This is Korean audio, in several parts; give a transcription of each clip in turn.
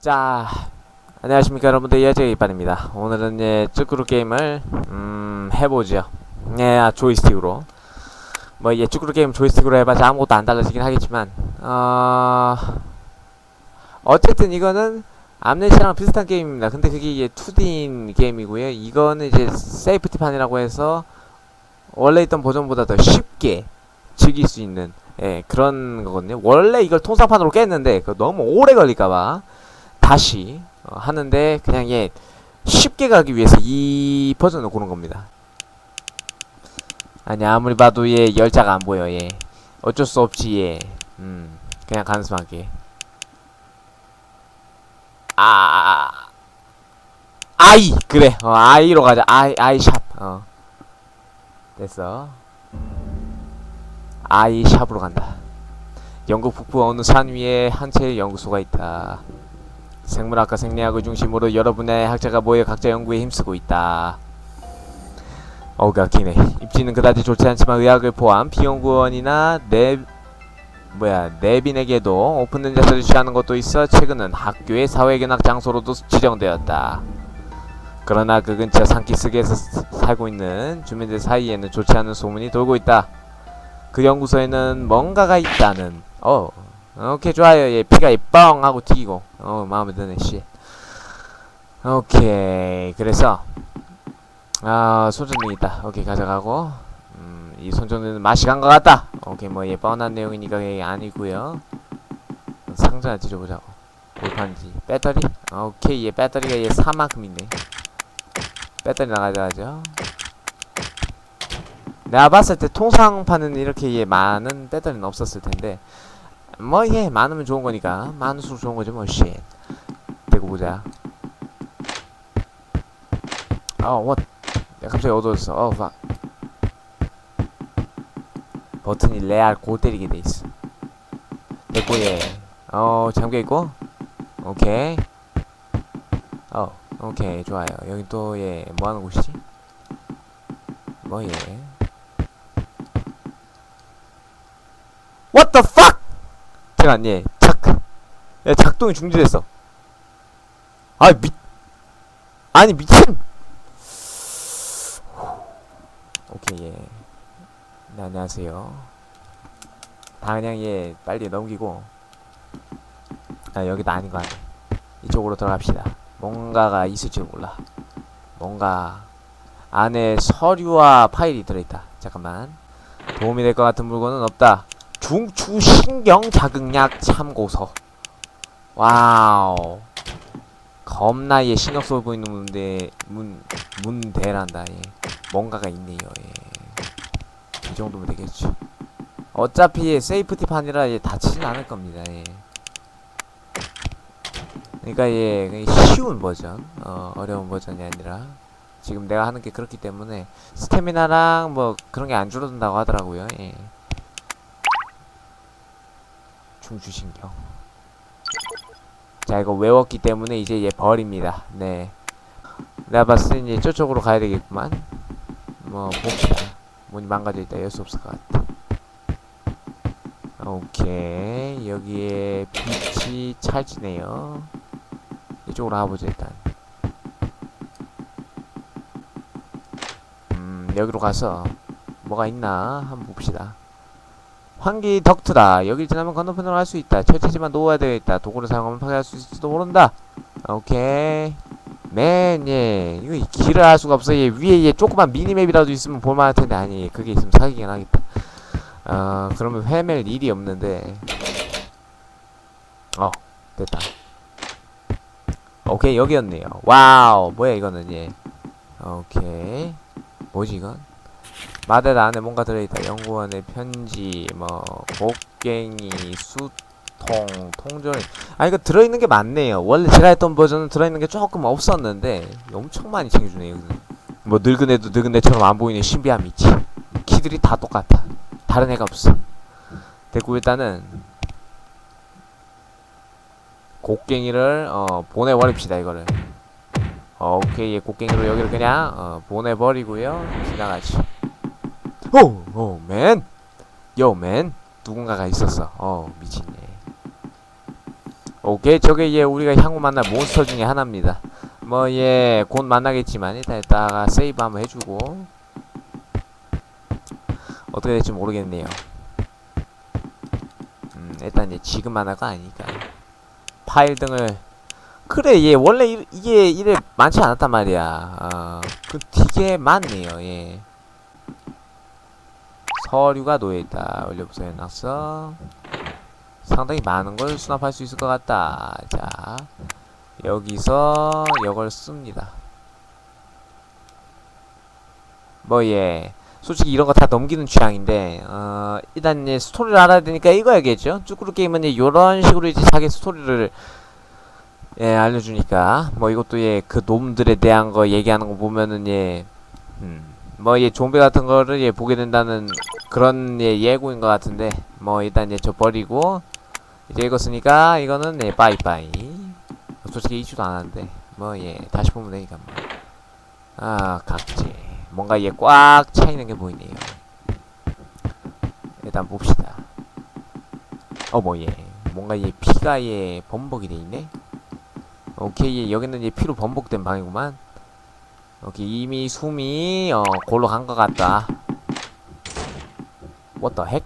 자, 안녕하십니까 여러분들 예제 이반입니다. 오늘은 예 쭈꾸루 게임을 음 해보죠. 예, 아, 조이스틱으로. 뭐예 쭈꾸루 게임 조이스틱으로 해봐서 아무것도 안 달라지긴 하겠지만, 어 어쨌든 이거는 암네시랑 비슷한 게임입니다. 근데 그게 이제 2D인 게임이고요. 이거는 이제 세이프티판이라고 해서 원래 있던 버전보다 더 쉽게 즐길 수 있는 예 그런 거거든요. 원래 이걸 통상판으로 깼는데 그 너무 오래 걸릴까봐. 다시 어, 하는데 그냥 얘 쉽게 가기 위해서 이 버전을 고른 겁니다. 아니 아무리 봐도 얘 열자가 안 보여 얘. 어쩔 수 없지 얘. 음, 그냥 가는 수밖에 아. 아이 그래. 어, 아이로 가자. 아이 아이 샵 어. 됐어. 아이 샵으로 간다. 영국 북부 어느 산 위에 한 채의 연구소가 있다 생물학과 생리학을 중심으로 여러분의 학자가 모여 각자 연구에 힘쓰고 있다. 어우가 기네. 입지는 그다지 좋지 않지만 의학을 포함 비연구원이나 내 뭐야 내빈에게도 오픈된 자세를 취하는 것도 있어 최근은 학교의 사회견학 장소로도 지정되었다. 그러나 그 근처 산기슭에서 살고 있는 주민들 사이에는 좋지 않은 소문이 돌고 있다. 그 연구소에는 뭔가가 있다는 어 오케이 좋아요. 얘 피가 이뻥 하고 튀기고. 어 마음에 드네 씨. 오케이. 그래서 아 손전등 있다. 오케이 가져가고. 음 이 손전등은 맛이 간 것 같다. 오케이 뭐 얘 뻔한 내용이니까 얘 아니고요. 상자나 뒤져보자고. 볼판지. 배터리? 오케이 얘 배터리가 얘 4만큼이네. 배터리 나가져가죠. 내가 봤을 때 통상판은 이렇게 얘 많은 배터리는 없었을 텐데 뭐 예 많으면 좋은 거니까 많을수록 좋은 거지 뭐 쉣. 대고 보자. 어, what? 야, 갑자기 어두워졌어. 어, 막. 버튼이 레알 골 때리게 돼 있어. 됐고 예. 어, 잠겨 있고. 오케이. 어, 오케이 좋아요. 여기 또 예, 뭐 하는 곳이지? 뭐 예. What the fuck? 잠깐 예 작, 야 작동이 중지됐어. 아 미, 아니 미친. 오케이 예. 네 안녕하세요. 다 그냥 예 빨리 넘기고. 아 여기도 아닌 거 아니야. 이쪽으로 들어갑시다. 뭔가가 있을지 몰라. 뭔가 안에 서류와 파일이 들어있다. 잠깐만. 도움이 될 것 같은 물건은 없다. 중추신경 자극약 참고서. 와우. 겁나 얘 신경 써 보이는 문대 문 문대란다 얘. 뭔가가 있네요 얘. 이 정도면 되겠죠. 어차피 얘 세이프티판이라 얘 다치진 않을 겁니다 얘. 그러니까 얘 그냥 쉬운 버전, 어, 어려운 버전이 아니라 지금 내가 하는 게 그렇기 때문에 스태미나랑 뭐 그런 게 안 줄어든다고 하더라고요. 예. 중추신경. 자 이거 외웠기 때문에 이제 얘 버립니다. 네. 내가 봤을 때 이제 저쪽으로 가야 되겠구만. 뭐 봅시다. 문이 망가져 있다. 열 수 없을 것 같아. 오케이 여기에 빛이 찰지네요. 이쪽으로 가보자 일단. 음 여기로 가서 뭐가 있나 한번 봅시다. 환기 덕트다. 여길 지나면 건너편으로 갈 수 있다. 철제지만 놓아야 되겠다. 도구를 사용하면 파괴할 수 있을지도 모른다. 오케이. 맨, 예. 이거 길을 알 수가 없어. 얘 위에 얘 조그만 미니맵이라도 있으면 볼만할 텐데, 아니, 그게 있으면 사기긴 하겠다. 어, 그러면 헤맬 일이 없는데. 어, 됐다. 오케이, 여기였네요. 와우, 뭐야, 이거는, 예. 오케이. 뭐지, 이건? 마대 안에 뭔가 들어있다. 연구원의 편지, 뭐 곡괭이, 수통, 통조림. 아 이거 들어있는 게 많네요. 원래 제가 했던 버전은 들어있는 게 조금 없었는데 엄청 많이 챙겨주네요. 뭐 늙은 애도 늙은 애처럼 안 보이는 신비함이 있지. 키들이 다 똑같아. 다른 애가 없어. 됐고 일단은 곡괭이를 어 보내버립시다 이거를. 어, 오케이 얘 곡괭이로 여기를 그냥 어, 보내버리고요. 지나가지. 오, 오, 맨. 요, 맨. 누군가가 있었어. 어, 미친네. 오케이 저게 얘 우리가 향후 만날 몬스터 중에 하나입니다 뭐얘곧 만나겠지만 일단 이따가 세이브 한번 해주고 어떻게 될지 모르겠네요 음 일단 얘 지금 만날 거 아니니까 파일 등을 그래 얘 원래 이, 이게 이래 많지 않았단 말이야 어 그 되게 많네요 예 서류가 놓여있다 올려보세요 낙서 상당히 많은 걸 수납할 수 있을 것 같다. 자 여기서 이걸 씁니다. 뭐 예. 솔직히 이런 거 다 넘기는 취향인데 어 일단 이제 스토리를 알아야 되니까 읽어야겠죠? 쭈꾸루 게임은 이제 요런 식으로 이제 자기 스토리를 예 알려주니까. 뭐 이것도 예 그 놈들에 대한 거 얘기하는 거 보면은 예 음 뭐 예 좀비 같은 거를 예 보게 된다는 그런 예 예고인 것 같은데 뭐 일단 예 저 버리고 이제 읽었으니까 이거는 예 빠이빠이. 솔직히 이주도 안 하는데 뭐 예 다시 보면 되니까 뭐 아 각지 뭔가 얘 꽉 차있는 게 보이네요. 일단 봅시다. 어머 얘 뭔가 얘 피가 얘 범벅이 돼 있네? 오케이 얘 여기는 얘 피로 범벅된 방이구만. 오케이 이미 숨이 어 골로 간 것 같다 What the heck?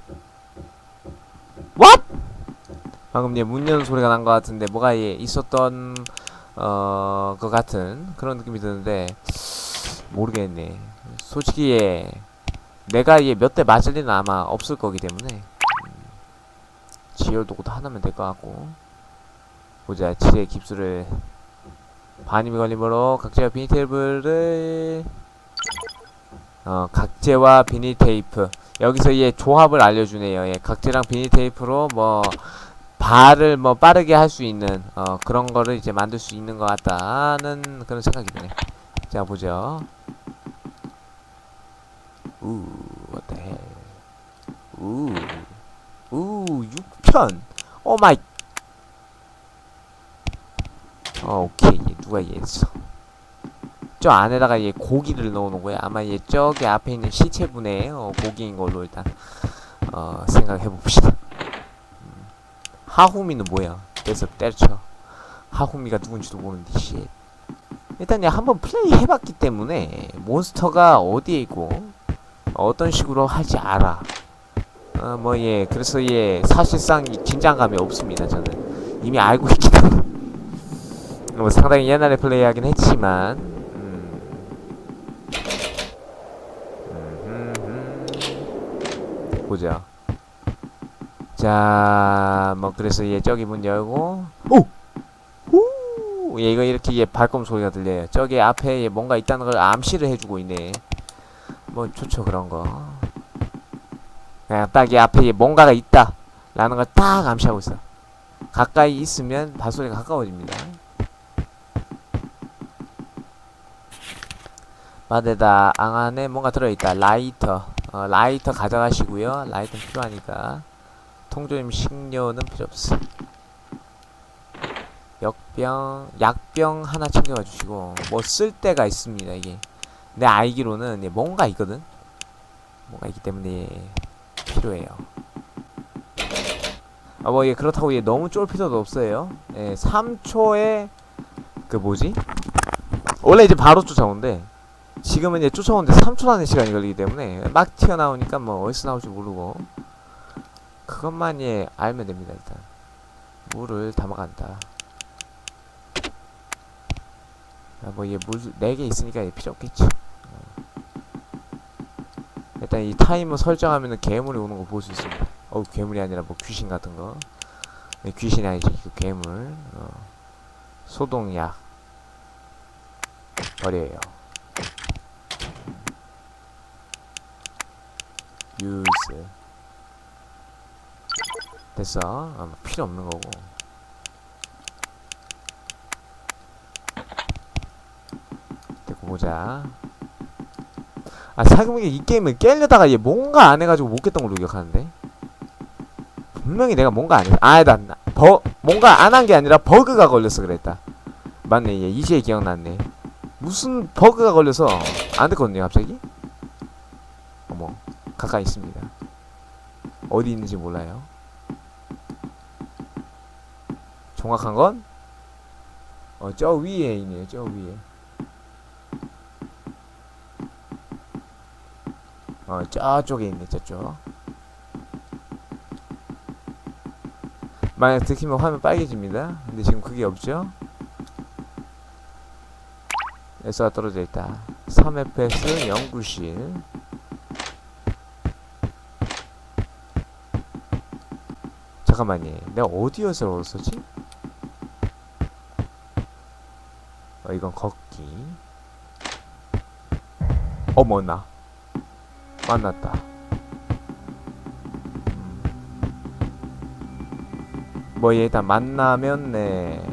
What? 방금 얘 문 여는 소리가 난 것 같은데 뭐가 얘 있었던 어 것 같은 그런 느낌이 드는데 모르겠네. 솔직히 얘 내가 얘 몇 대 맞을 일은 아마 없을 거기 때문에 음, 지열 도구도 하나면 될 것 같고 보자 지뢰 깁스를 반임이 걸림으로 각재와 비닐 테이프를 어 각재와 비닐 테이프 여기서 얘 조합을 알려주네요. 예, 각재랑 비닐 테이프로 뭐 발을 뭐 빠르게 할 수 있는 어 그런 거를 이제 만들 수 있는 것 같다는 그런 생각이 드네. 자 보죠. 우, hell. 우, 우, 6편. 오 마이. 어, 오케이. 얘 누가 얘했어. 저 안에다가 얘 고기를 넣어놓은 거야. 아마 얘 저기 앞에 있는 시체분의 어, 고기인 걸로 일단 어, 생각해 봅시다. 음. 하후미는 뭐야? 그래서 때려쳐. 하후미가 누군지도 모르는데 씨. 일단 얘 한번 플레이 해봤기 때문에 몬스터가 어디에 있고 어떤 식으로 할지 알아. 어, 뭐, 예, 그래서 예, 사실상 이 긴장감이 없습니다, 저는. 이미 알고 있기 때문에. 뭐, 상당히 옛날에 플레이하긴 했지만, 음. 음흠흠. 보자. 자, 뭐, 그래서 예, 저기 문 열고, 오! 오! 예, 이거 이렇게 예, 발검 소리가 들려요. 저기 앞에 예, 뭔가 있다는 걸 암시를 해주고 있네. 뭐 좋죠 그런 거 그냥 딱이 앞에 뭔가가 있다 라는 걸 딱 암시하고 있어 가까이 있으면 발소리가 가까워집니다 마대다 앙 안에 뭔가 들어있다 라이터 어, 라이터 가져가시고요 라이터 필요하니까 통조림 식료는 필요 없어 역병 약병 하나 챙겨가 주시고 뭐쓸 데가 있습니다 이게 내 알기로는 예, 뭔가 있거든. 뭔가 있기 때문에 필요해요. 아, 뭐, 예, 그렇다고 예, 너무 쫄 필요도 없어요. 예, 3초에, 그 뭐지? 원래 이제 바로 쫓아오는데, 지금은 이제 쫓아오는데 3초라는 시간이 걸리기 때문에, 막 튀어나오니까 뭐, 어디서 나올지 모르고, 그것만 예, 알면 됩니다, 일단. 물을 담아간다. 아, 뭐, 얘 물, 4개 있으니까 얘 필요 없겠지. 일단 이 타이머 설정하면은 괴물이 오는 거 볼 수 있습니다. 어 괴물이 아니라 뭐 귀신 같은 거. 네, 귀신이 아니지 그 괴물. 어. 소독약 버려요. 유즈 됐어. 아, 뭐 필요 없는 거고. 됐고 보자. 아 사금이 이 게임을 깨려다가 얘 뭔가 안 해가지고 못 깼던 걸로 기억하는데? 분명히 내가 뭔가 안 했어 아나 버 뭔가 안 한 게 아니라 버그가 걸려서 그랬다. 맞네. 얘 이제 기억났네. 무슨 버그가 걸려서 안 됐거든요 갑자기 가까이 있습니다 어디 있는지 몰라요 정확한 건? 어, 저 위에 있네요, 저 위에. 어, 저쪽에 있네, 저쪽. 만약 들키면 화면 빨개집니다. 근데 지금 그게 없죠? 에서가 떨어져 있다. 3fs 연구실. 잠깐만요. 내가 어디에서 얻었었지? 어, 이건 걷기. 어머, 나. 만났다. 음. 뭐, 얘 일단 만나면, 네.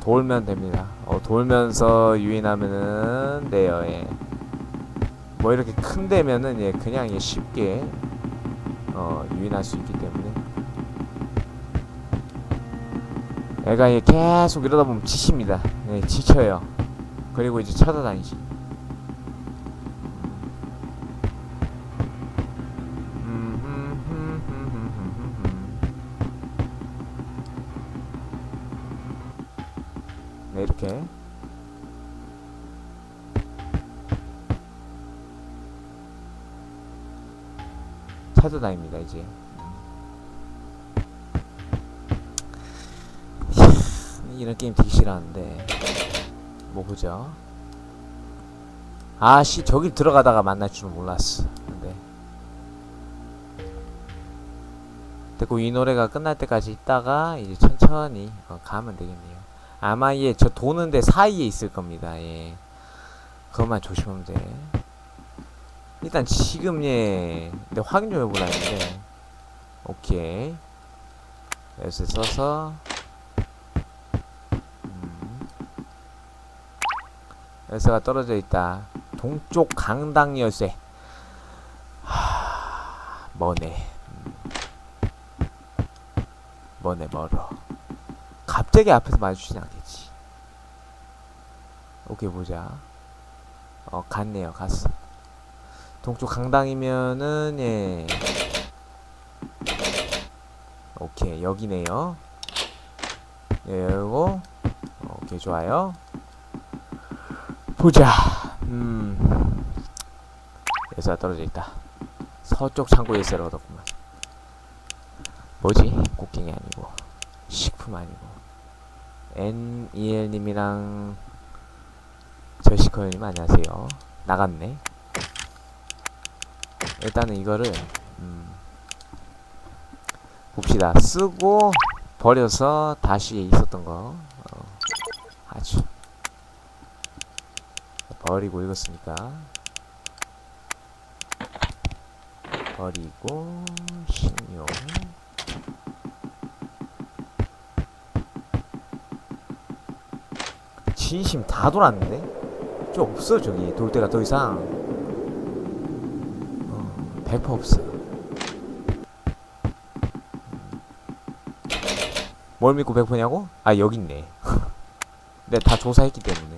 돌면 됩니다. 어, 돌면서 유인하면은, 돼요, 예. 뭐, 이렇게 큰 데면은, 예, 그냥 예, 쉽게, 어, 유인할 수 있기 때문에. 애가 예, 계속 이러다 보면 지칩니다. 네, 지쳐요. 그리고 이제 찾아다니지. 네, 이렇게. 찾아다닙니다, 이제. 이런 게임 되게 싫어하는데. 뭐 보죠? 아씨 저길 들어가다가 만날 줄은 몰랐어. 근데. 됐고 이 노래가 끝날 때까지 있다가 이제 천천히 어, 가면 되겠네요. 아마 얘저 도는데 사이에 있을 겁니다. 예. 그것만 조심하면 돼. 일단 지금 얘 근데 확인 좀 해보라 했는데. 오케이. 여기서 써서 열쇠가 떨어져 있다. 동쪽 강당 열쇠. 하... 머네. 음. 머네 멀어. 갑자기 앞에서 마주치진 않겠지. 오케이 보자. 어 갔네요. 갔어. 동쪽 강당이면은 예. 오케이 여기네요. 예, 열고 오케이 좋아요. 보자. 음. 열쇠가 떨어져 있다. 서쪽 창고에 열쇠를 얻었구만. 뭐지? 곡괭이 아니고 식품 아니고 NEL님이랑 저시커님 안녕하세요. 나갔네. 일단은 이거를 음, 봅시다. 쓰고 버려서 다시 있었던 거 어, 아주 버리고 읽었으니까 버리고 신용. 진심 다 돌았는데? 좀 없어 저기. 돌 데가 더 이상. 어, 100% 없어. 뭘 믿고 100%냐고? 아 여기 있네. 내가 다 조사했기 때문에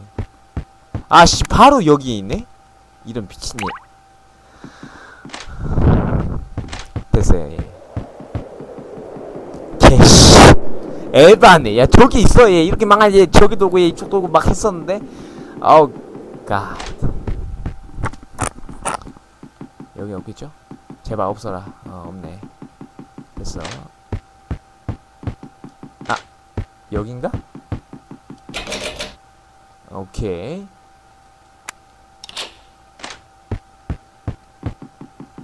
아씨 바로 여기에 있네? 이런 미친년. 됐어요 예. 개씨. 에바네. 야 저기 있어 얘 이렇게 망할 얘 저기 돌고 얘 이쪽 돌고 막 했었는데. 아우 갓. 여기 없겠죠? 제발 없어라. 어 없네. 됐어. 아 여긴가? 오케이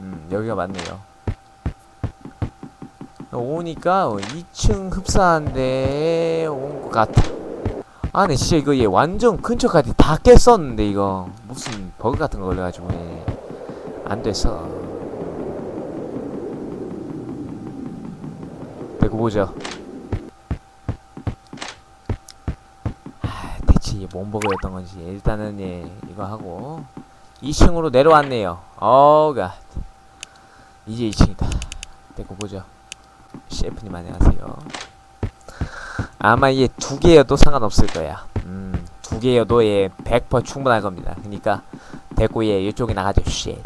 음, 여기가 맞네요. 오니까 2층 흡사한데 온 것 같아. 아, 네, 진짜 이거 얘 완전 근처까지 다 깼었는데 이거 무슨 버그 같은 거 걸려가지고 얘. 안 됐어. 대고 보죠. 아, 뭔 버그였던 건지 일단은 예 이거 하고 2층으로 내려왔네요. 어가 이제 2층이다. 데리고 보죠. 셰프님 안녕하세요. 아마 얘 두 개여도 상관없을 거야. 음, 두 개여도 얘 100% 충분할 겁니다. 그러니까 데리고 얘 이쪽에 나가죠. 쉣.